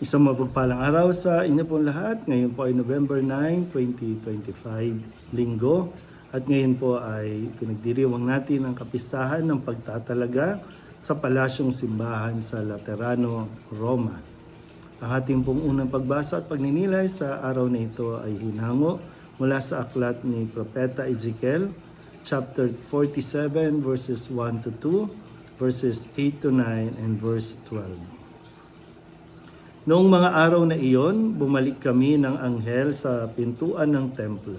Isang mapagpalang araw sa inyo pong lahat. Ngayon po ay November 9, 2025, linggo. At ngayon po ay pinagdiriwang natin ang kapistahan ng pagtatalaga sa Palasyong Simbahan sa Laterano, Roma. Ang ating pong unang pagbasa at pagninilay sa araw na ito ay hinango mula sa aklat ni Propeta Ezekiel, chapter 47, verses 1 to 2, verses 8 to 9, and verse 12. Noong mga araw na iyon, bumalik kami ng anghel sa pintuan ng templo.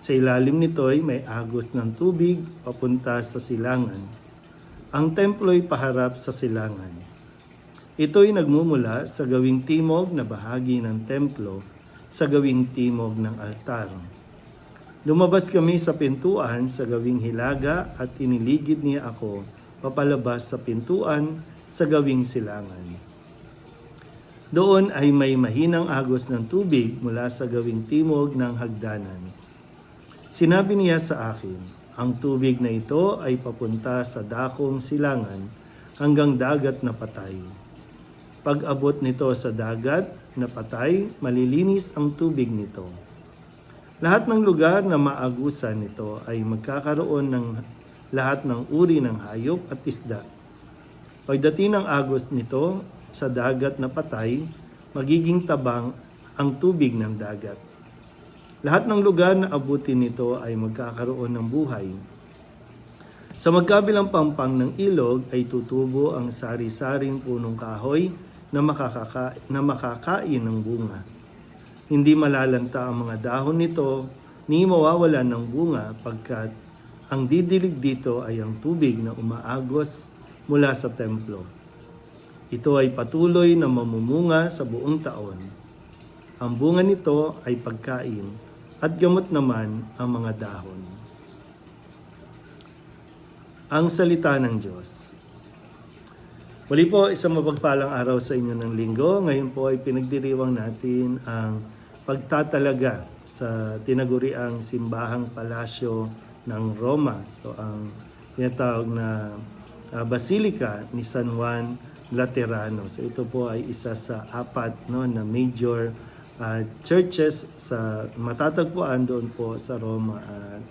Sa ilalim nito'y may agos ng tubig papunta sa silangan. Ang templo'y paharap sa silangan. Ito'y nagmumula sa gawing timog na bahagi ng templo sa gawing timog ng altar. Lumabas kami sa pintuan sa gawing hilaga at iniligid niya ako papalabas sa pintuan sa gawing silangan. Doon ay may mahinang agos ng tubig mula sa gawing timog ng hagdanan. Sinabi niya sa akin, ang tubig na ito ay papunta sa dakong silangan hanggang dagat na patay. Pag abot nito sa dagat na patay, malilinis ang tubig nito. Lahat ng lugar na maagusan nito ay magkakaroon ng lahat ng uri ng hayop at isda. Pagdating ng agos nito sa dagat na patay, magiging tabang ang tubig ng dagat. Lahat ng lugar na abutin nito ay magkakaroon ng buhay. Sa magkabilang pampang ng ilog ay tutubo ang sari-saring punong kahoy na, makakaka, na makakain ng bunga. Hindi malalanta ang mga dahon nito, ni mawawalan ng bunga pagkat ang didilig dito ay ang tubig na umaagos mula sa templo. Ito ay patuloy na mamumunga sa buong taon. Ang bunga nito ay pagkain at gamot naman ang mga dahon. Ang salita ng Diyos. Muli po, isang mapagpalang araw sa inyo ng linggo. Ngayon po ay pinagdiriwang natin ang pagtatalaga sa tinaguriang simbahang palasyo ng Roma. So ang tinatawag na uh, Basilica ni San Juan Laterano. So ito po ay isa sa apat no na major uh, churches sa matatagpuan doon po sa Roma at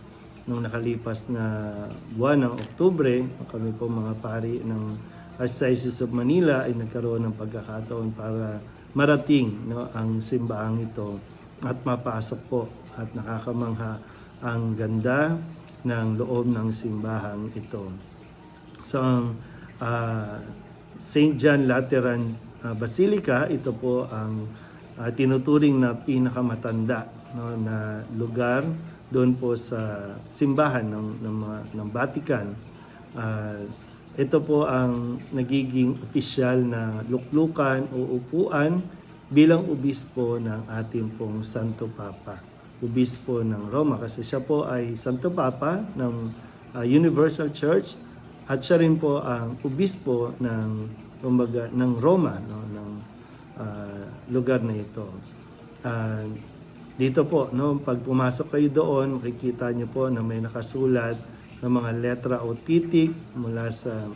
nung nakalipas na buwan ng Oktubre, kami po mga pari ng Archdiocese of Manila ay nagkaroon ng pagkakataon para marating no ang simbahang ito at mapasok po at nakakamangha ang ganda ng loob ng simbahang ito. So ang uh, St. John Lateran uh, Basilica, ito po ang uh, tinuturing na pinakamatanda no, na lugar doon po sa simbahan ng, ng, ng Vatican. Uh, ito po ang nagiging opisyal na luklukan o upuan bilang obispo ng ating pong Santo Papa. Obispo ng Roma kasi siya po ay Santo Papa ng uh, Universal Church at siya rin po ang obispo ng kumbaga ng Roma no ng uh, lugar na ito. Uh, dito po no pag pumasok kayo doon makikita niyo po na may nakasulat ng mga letra o titik mula sa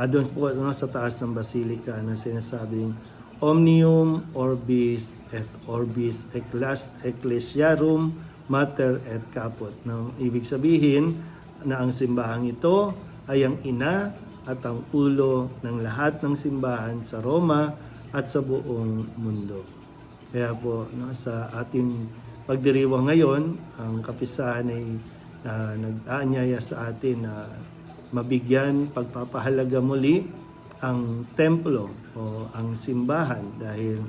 uh, doon po no, sa taas ng basilika na sinasabing Omnium Orbis et Orbis Eccles Ecclesiarum Mater et Caput. No? Ibig sabihin na ang simbahang ito ay ang ina at ang ulo ng lahat ng simbahan sa Roma at sa buong mundo. Kaya po no, sa ating pagdiriwang ngayon, ang kapisahan ay uh, nag-aanyaya sa atin na mabigyan pagpapahalaga muli ang templo o ang simbahan dahil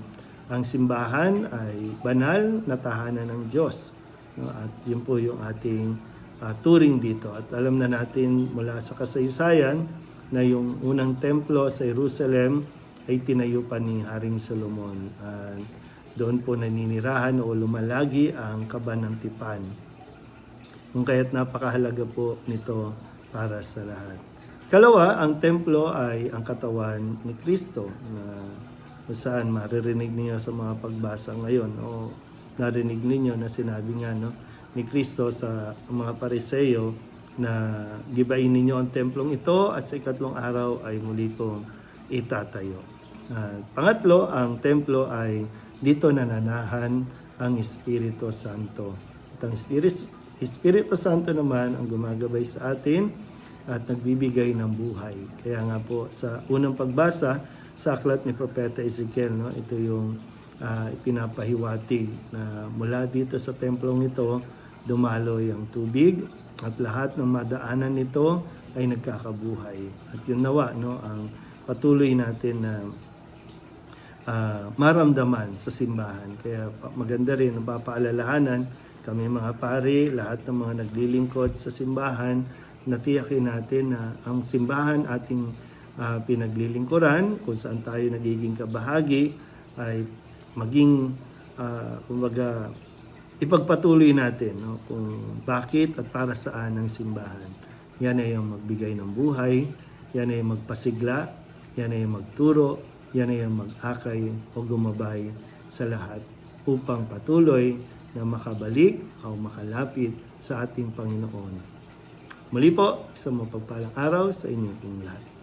ang simbahan ay banal na tahanan ng Diyos. No? At yun po yung ating uh, turing dito. At alam na natin mula sa kasaysayan na yung unang templo sa Jerusalem ay tinayo pa ni Haring Solomon. At doon po naninirahan o lumalagi ang kaban ng tipan. Kung kaya't napakahalaga po nito para sa lahat. Kalawa, ang templo ay ang katawan ni Kristo na kung saan maririnig niyo sa mga pagbasa ngayon o narinig ninyo na sinabi nga no, ni Kristo sa mga pariseyo na gibain ninyo ang templong ito at sa ikatlong araw ay muli kong itatayo. At pangatlo, ang templo ay dito nananahan ang Espiritu Santo. At ang Espiritu, Espiritu Santo naman ang gumagabay sa atin at nagbibigay ng buhay. Kaya nga po sa unang pagbasa sa aklat ni Propeta Ezekiel, no, ito yung ah, ipinapahiwatig na mula dito sa templong ito dumaloy ang tubig at lahat ng madaanan nito ay nagkakabuhay. At yun nawa no, ang patuloy natin na ah, maramdaman sa simbahan. Kaya maganda rin, napapaalalahanan kami mga pari, lahat ng mga naglilingkod sa simbahan, natiyakin natin na ang simbahan ating ah, pinaglilingkuran, kung saan tayo nagiging kabahagi, ay maging, ah, kumbaga, ipagpatuloy natin no, kung bakit at para saan ang simbahan. Yan ay ang magbigay ng buhay, yan ay magpasigla, yan ay magturo, yan ay ang mag-akay o gumabay sa lahat upang patuloy na makabalik o makalapit sa ating Panginoon. Muli po, isang mapagpalang araw sa inyong lahat.